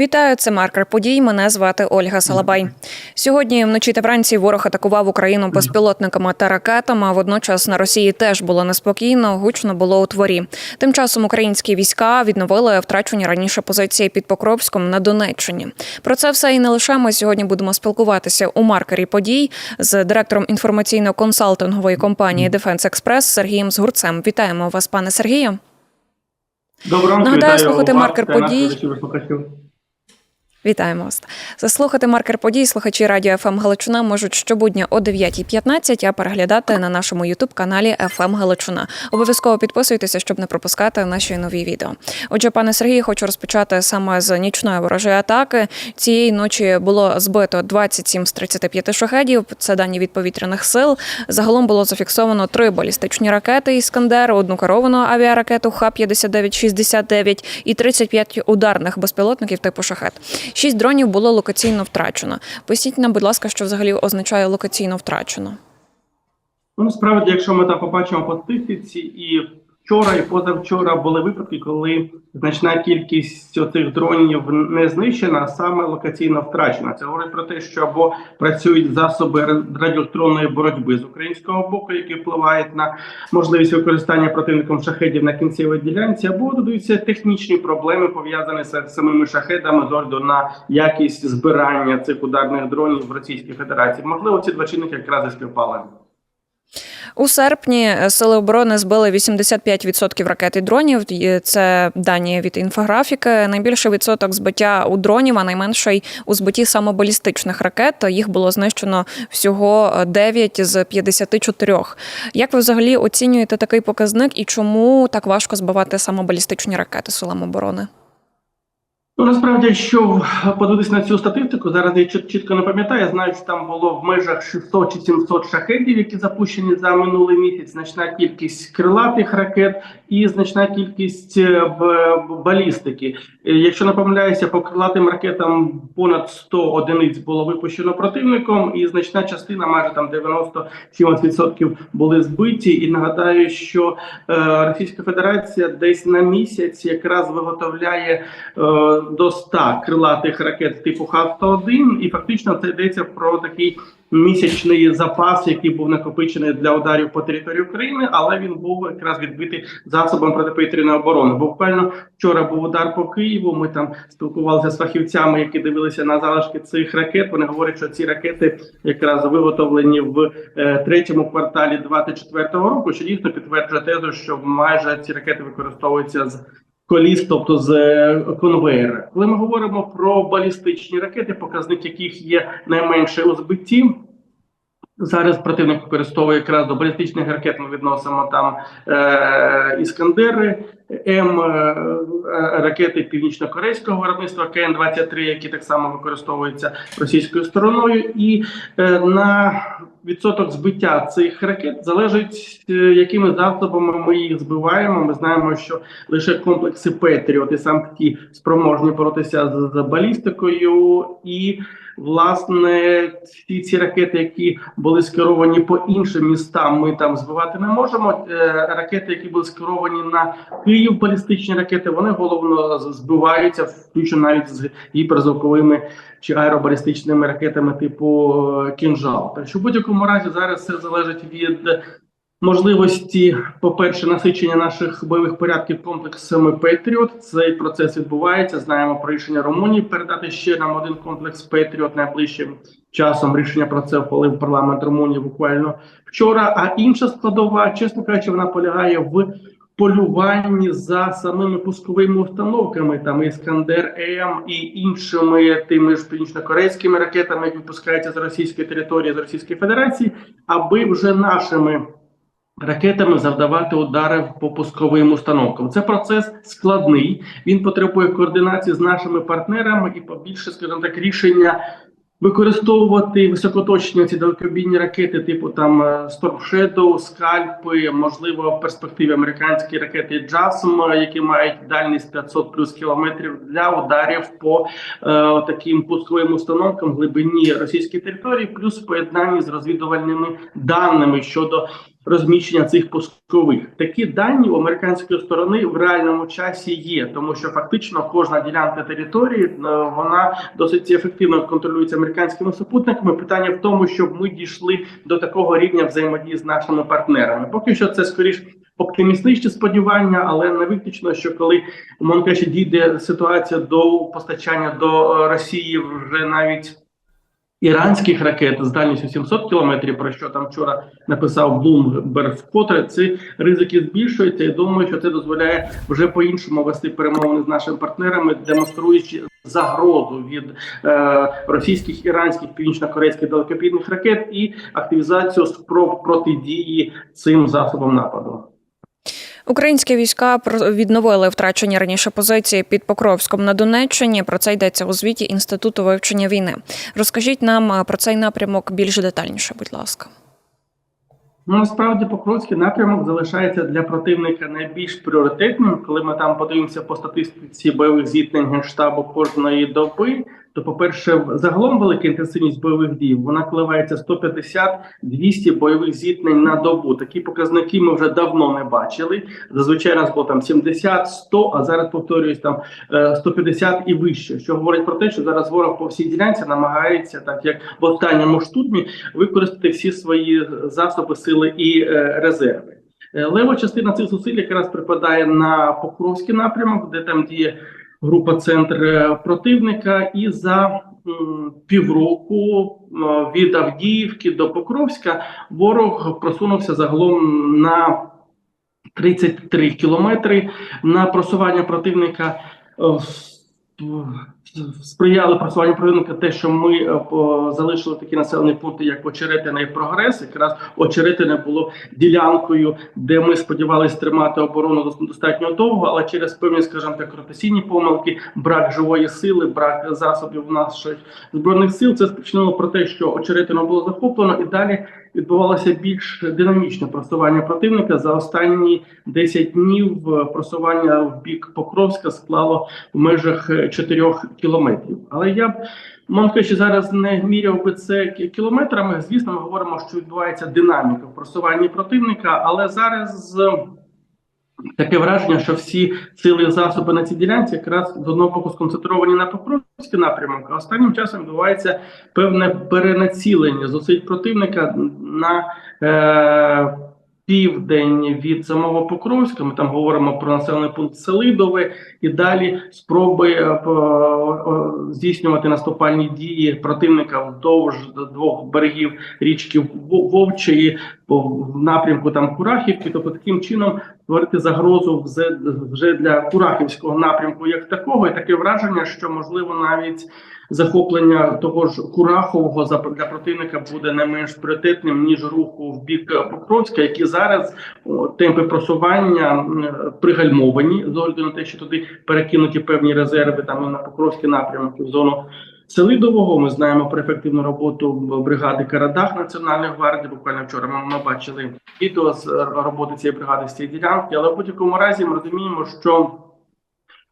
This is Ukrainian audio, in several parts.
Вітаю, це маркер подій. Мене звати Ольга Салабай. Сьогодні вночі та вранці ворог атакував Україну безпілотниками та ракетами. Водночас на Росії теж було неспокійно, гучно було у творі. Тим часом українські війська відновили втрачені раніше позиції під Покровськом на Донеччині. Про це все і не лише ми сьогодні будемо спілкуватися у маркері подій з директором інформаційно-консалтингової компанії Дефенс Експрес Сергієм Згурцем. Вітаємо вас, пане Сергію. Доброго Нагадаю, слухати маркер подій. Вітаємо вас. Заслухати маркер подій слухачі радіо ФМ Галичина можуть щобудня о 9.15, а переглядати на нашому ютуб каналі ФМ Галичина. Обов'язково підписуйтеся, щоб не пропускати наші нові відео. Отже, пане Сергію, хочу розпочати саме з нічної ворожої атаки. Цієї ночі було збито 27 з 35 шахедів. Це дані від повітряних сил. Загалом було зафіксовано три балістичні ракети Іскандер, одну керовану авіаракету Х-59-69 і 35 ударних безпілотників типу шахет. Шість дронів було локаційно втрачено. Поясніть нам, будь ласка, що взагалі означає локаційно втрачено. Ну, насправді, якщо ми так побачимо по статистиці, і вчора, і позавчора були випадки, коли значна кількість оцих дронів не знищена, а саме локаційно втрачена. Це говорить про те, що або працюють засоби радіоелектронної боротьби з українського боку, які впливають на можливість використання противником шахедів на кінцевій ділянці, або додаються технічні проблеми пов'язані з самими шахедами з огляду на якість збирання цих ударних дронів в Російській Федерації. Можливо, ці два чинники якраз і співпали. У серпні сили оборони збили 85% ракет і дронів. Це дані від інфографіки. Найбільший відсоток збиття у дронів, а найменший у збитті самобалістичних ракет. Їх було знищено всього 9 з 54. Як ви взагалі оцінюєте такий показник і чому так важко збивати самобалістичні ракети силам оборони? Ну, насправді, якщо подивитися на цю статистику, зараз я чітко не пам'ятаю. Я знаю, що там було в межах 600 чи 700 шахедів, які запущені за минулий місяць. Значна кількість крилатих ракет і значна кількість е, балістики. Е, Якщо не помиляюся, по крилатим ракетам понад 100 одиниць було випущено противником, і значна частина, майже там 97% були збиті. І нагадаю, що е, Російська Федерація десь на місяць якраз виготовляє до 100 крилатих ракет типу Х-101, і фактично це йдеться про такий місячний запас, який був накопичений для ударів по території України, але він був якраз відбитий засобом протиповітряної оборони. Бо Буквально вчора був удар по Києву. Ми там спілкувалися з фахівцями, які дивилися на залишки цих ракет. Вони говорять, що ці ракети якраз виготовлені в е, третьому кварталі 24-го року, що дійсно підтверджує тезу, що майже ці ракети використовуються з коліс, тобто з е, конвейера. Коли ми говоримо про балістичні ракети, показник яких є найменше у збитті. Зараз противник використовує якраз до балістичних ракет. Ми відносимо там е, іскандери, М е, ракети північно-корейського виробництва КН-23, які так само використовуються російською стороною, і е, на відсоток збиття цих ракет залежить, е, якими засобами ми їх збиваємо. Ми знаємо, що лише комплекси Петріот і сам ті спроможні боротися з, з балістикою і. Власне, всі ці ракети, які були скеровані по іншим містам, ми там збивати не можемо. Е, Ракети, які були скеровані на Київ, балістичні ракети, вони головно збиваються, включно навіть з гіперзвуковими чи аеробалістичними ракетами типу е, кінжал. Так що в будь-якому разі зараз все залежить від можливості, по-перше, насичення наших бойових порядків комплексами Петріот. Цей процес відбувається. Знаємо про рішення Румунії передати ще нам один комплекс Петріот найближчим часом. Рішення про це ухвалив парламент Румунії буквально вчора. А інша складова, чесно кажучи, вона полягає в полюванні за самими пусковими установками, там Іскандер М і іншими тими ж північно-корейськими ракетами, які випускаються з російської території, з Російської Федерації, аби вже нашими ракетами завдавати удари по пусковим установкам. Це процес складний. Він потребує координації з нашими партнерами і побільше, скажімо так, рішення. Використовувати високоточні ці далекобійні ракети, типу там е, Storm Shadow, скальпи, можливо, в перспективі американські ракети JASM, які мають дальність 500 плюс кілометрів для ударів по е, таким пусковим установкам глибині російської території, плюс в поєднанні з розвідувальними даними щодо розміщення цих пускових. Такі дані у американської сторони в реальному часі є, тому що фактично кожна ділянка території е, вона досить ефективно контролюється американськими супутниками. Питання в тому, щоб ми дійшли до такого рівня взаємодії з нашими партнерами. Поки що це скоріш. Оптимістичні сподівання, але не виключно, що коли умовно кажучи, дійде ситуація до постачання до Росії вже навіть іранських ракет з дальністю 700 кілометрів, про що там вчора написав Bloomberg вкотре, ці ризики збільшуються. І думаю, що це дозволяє вже по-іншому вести перемовини з нашими партнерами, демонструючи загрозу від е, російських, іранських, північно-корейських далекобійних ракет і активізацію спроб протидії цим засобам нападу. Українські війська відновили втрачені раніше позиції під Покровськом на Донеччині. Про це йдеться у звіті Інституту вивчення війни. Розкажіть нам про цей напрямок більш детальніше, будь ласка. Ну, насправді Покровський напрямок залишається для противника найбільш пріоритетним. Коли ми там подивимося по статистиці бойових зіткнень генштабу кожної доби, то, по-перше, загалом велика інтенсивність бойових дій вона коливається 150-200 бойових зіткнень на добу. Такі показники ми вже давно не бачили. Зазвичай нас було там 70, 100, а зараз повторююсь там е, 150 і вище. Що говорить про те, що зараз ворог по всій ділянці намагається, так як в останньому штурмі, використати всі свої засоби, сили і е, резерви. Е, Лева частина цих зусиль якраз припадає на Покровський напрямок, де там діє група центр противника, і за півроку від Авдіївки до Покровська ворог просунувся загалом на 33 кілометри. На просування противника е, сприяли просуванню противника те, що ми е, по- залишили такі населені пункти, як Очеретине і Прогрес. Якраз Очеретине було ділянкою, де ми сподівалися тримати оборону дос- достатньо довго, але через певні, скажімо так, ротаційні помилки, брак живої сили, брак засобів наших збройних сил. Це спричинило про те, що очеретино було захоплено, і далі відбувалося більш динамічне просування противника. За останні 10 днів е, просування в бік Покровська склало в межах е, 4 кілометрів. Але я б мав кажучи, зараз не міряв би це кілометрами. Звісно, ми говоримо, що відбувається динаміка в просуванні противника, але зараз. е, Таке враження, що всі сили засоби на цій ділянці якраз з одного боку сконцентровані на Покровський напрямок, а останнім часом відбувається певне перенацілення зусиль противника на е, південь від самого Покровська. Ми там говоримо про населений пункт Селидове і далі спроби е, здійснювати наступальні дії противника вздовж двох берегів річки Вовчої в напрямку там Курахівки. Тобто таким чином створити загрозу вже, для Курахівського напрямку як такого, і таке враження, що можливо навіть захоплення того ж Курахового для противника буде не менш пріоритетним ніж руху в бік Покровська, які зараз темпи просування пригальмовані з огляду на те, що туди перекинуті певні резерви там і на Покровський напрямок і в зону. Селидового ми знаємо про ефективну роботу бригади Карадах Національної гвардії. Буквально вчора ми, ми бачили відео з роботи цієї бригади з цієї ділянки. Але в будь-якому разі ми розуміємо, що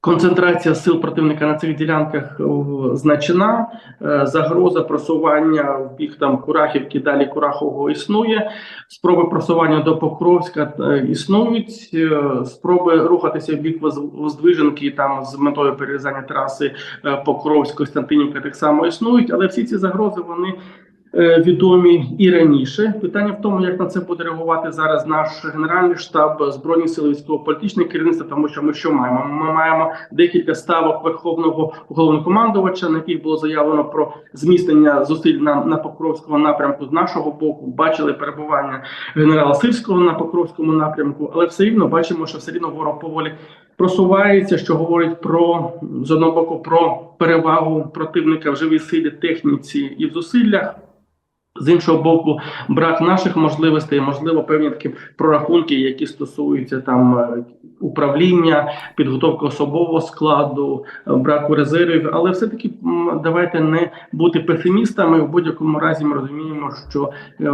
концентрація сил противника на цих ділянках о, значна. Е, Загроза просування в бік там Курахівки, далі Курахового існує. Спроби просування до Покровська е, існують. Е, Спроби рухатися в бік Воз- Воздвиженки там з метою перерізання траси е, Покровськ, Костянтинівка так само існують, але всі ці загрози вони е, відомі і раніше. Питання в тому, як на це буде реагувати зараз наш генеральний штаб збройні сили військово-політичне керівництво, тому що ми що маємо? Ми маємо декілька ставок верховного головнокомандувача, на яких було заявлено про зміцнення зусиль на, на Покровського напрямку з нашого боку. Бачили перебування генерала Сирського на Покровському напрямку, але все рівно бачимо, що все рівно ворог поволі просувається, що говорить про з одного боку про перевагу противника в живій силі, техніці і в зусиллях. З іншого боку, брак наших можливостей, можливо, певні такі прорахунки, які стосуються там е, управління, підготовка особового складу, е, браку резервів. Але все-таки давайте не бути песимістами. В будь-якому разі ми розуміємо, що е,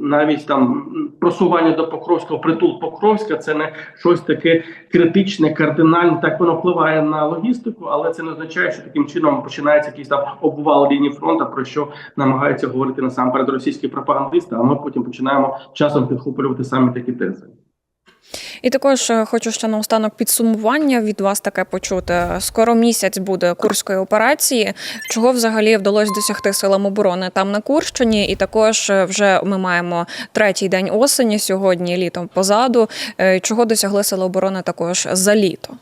навіть там просування до Покровського, притул Покровська, це не щось таке критичне, кардинальне. Так воно впливає на логістику, але це не означає, що таким чином починається якийсь там обвал лінії фронту, про що намагаються говорити насамперед російські пропагандисти. А ми потім починаємо часом підхоплювати саме такі тези. І також е, хочу ще наостанок підсумування від вас таке почути. Скоро місяць буде курської операції. Чого взагалі вдалося досягти силам оборони там на Курщині? І також е, вже ми маємо третій день осені сьогодні, літом позаду. Е, Чого досягли сили оборони також за літо?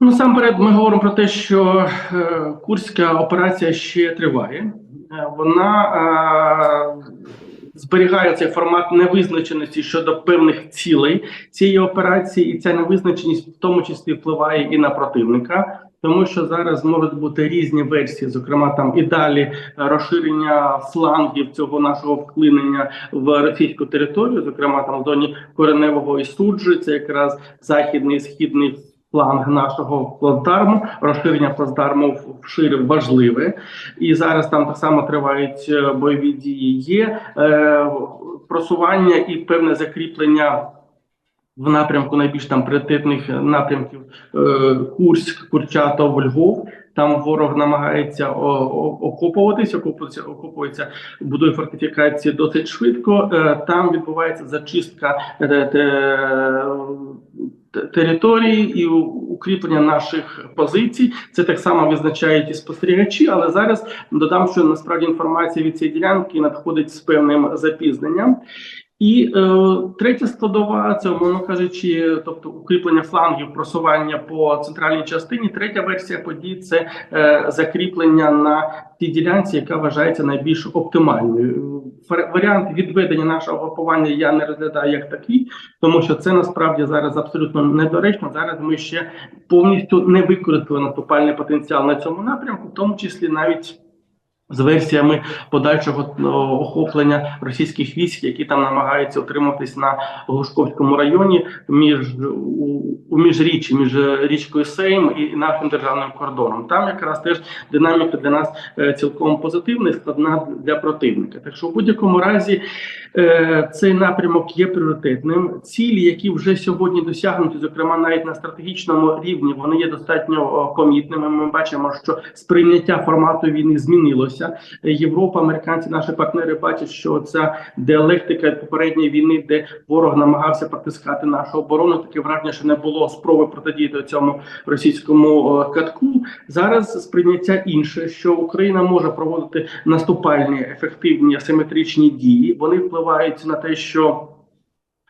Ну, Насамперед, ми говоримо про те, що курська операція ще триває. Вона е, зберігає цей формат невизначеності щодо певних цілей цієї операції, і ця невизначеність в тому числі впливає і на противника. Тому що зараз можуть бути різні версії, зокрема там і далі розширення флангів цього нашого вклинення в російську територію, зокрема там в зоні кореневого і суджі, це якраз західний і східний фланг нашого плацдарму, розширення плацдарму вшире важливе, і зараз там так само тривають е, бойові дії. Є е, просування і певне закріплення. В напрямку найбільш там пріоритетних напрямків е, Курськ, Курчатов, Львов. Там ворог намагається о, о, окопується, окопується, будує фортифікації досить швидко. Е, там відбувається зачистка території і укріплення наших позицій. Це так само визначають і спостерігачі, але зараз додам, що насправді інформація від цієї ділянки надходить з певним запізненням. І е, третя складова це, умовно кажучи, тобто укріплення флангів, просування по центральній частині. Третя версія подій це е, закріплення на тій ділянці, яка вважається найбільш оптимальною. Варіант відведення нашого групування я не розглядаю як такий, тому що це насправді зараз абсолютно недоречно. Зараз ми ще повністю не використали наступальний потенціал на цьому напрямку, в тому числі навіть. З версіями подальшого охоплення російських військ, які там намагаються утриматись на Глушковському районі, між у, у міжріччі, між річкою Сейм і нашим державним кордоном. Там якраз теж динаміка для нас е, цілком позитивна і складна для противника. Так що в будь-якому разі е, цей напрямок є пріоритетним. Цілі, які вже сьогодні досягнуті, зокрема навіть на стратегічному рівні, вони є достатньо помітними. Ми бачимо, що сприйняття формату війни змінилося. Європа, американці, наші партнери бачать, що ця діалектика попередньої війни, де ворог намагався протискати нашу оборону, таке враження, що не було спроби протидіяти цьому російському катку. Зараз сприйняття інше, що Україна може проводити наступальні ефективні асиметричні дії. Вони впливають на те, що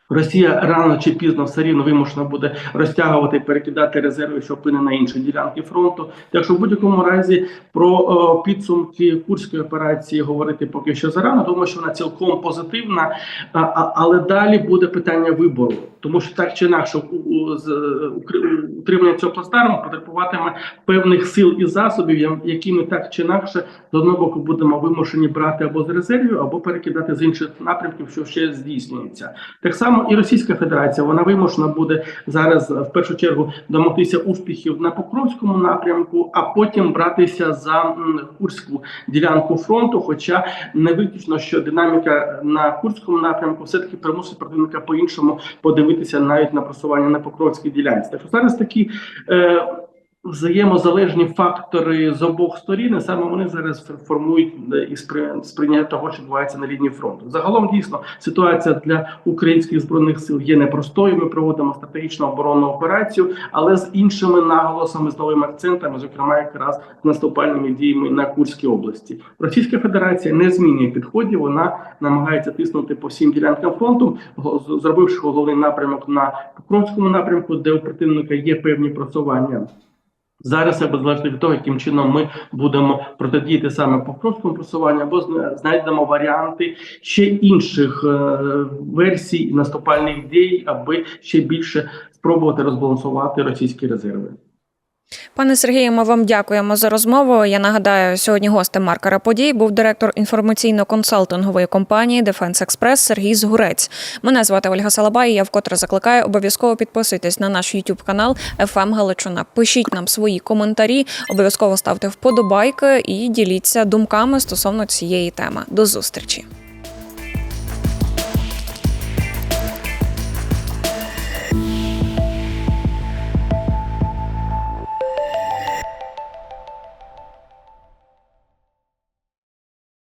Росія рано чи пізно все рівно вимушена буде розтягувати перекидати резерви, що вплине на інші ділянки фронту. Так що в будь-якому разі про о, підсумки курської операції говорити поки що зарано, тому що вона цілком позитивна. А, а, але далі буде питання вибору, тому що так чи інакше утримання цього плацдарму потребуватиме певних сил і засобів, які ми так чи інакше з одного боку будемо вимушені брати або з резервів, або перекидати з інших напрямків, що ще здійснюється. Так само і Російська Федерація вона вимушена буде зараз в першу чергу домогтися успіхів на Покровському напрямку, а потім братися за Курську ділянку фронту. Хоча не виключно, що динаміка на Курському напрямку все таки примусить противника по-іншому подивитися навіть на просування на Покровській ділянці. Так що зараз такі. Е, Взаємозалежні фактори з обох сторін, і саме вони зараз формують е, і спри- сприйняття того, що відбувається на лінії фронту. Загалом дійсно ситуація для українських збройних сил є непростою. Ми проводимо стратегічну оборонну операцію, але з іншими наголосами, з новими акцентами, зокрема якраз з наступальними діями на Курській області. Російська Федерація не змінює підходів. Вона намагається тиснути по всім ділянкам фронту, зробивши головний напрямок на Покровському напрямку, де у противника є певні просування. Зараз це залежно від того, яким чином ми будемо протидіяти саме покровському просуванню, або знайдемо варіанти ще інших е, версій наступальних дій, аби ще більше спробувати розбалансувати російські резерви. Пане Сергію, ми вам дякуємо за розмову. Я нагадаю, сьогодні гостем маркера подій був директор інформаційно-консалтингової компанії Дефенс Експрес Сергій Згурець. Мене звати Ольга Салабай. Я вкотре закликаю обов'язково підписуйтесь на наш YouTube канал «ФМ Галичина. Пишіть нам свої коментарі, обов'язково ставте вподобайки і діліться думками стосовно цієї теми. До зустрічі.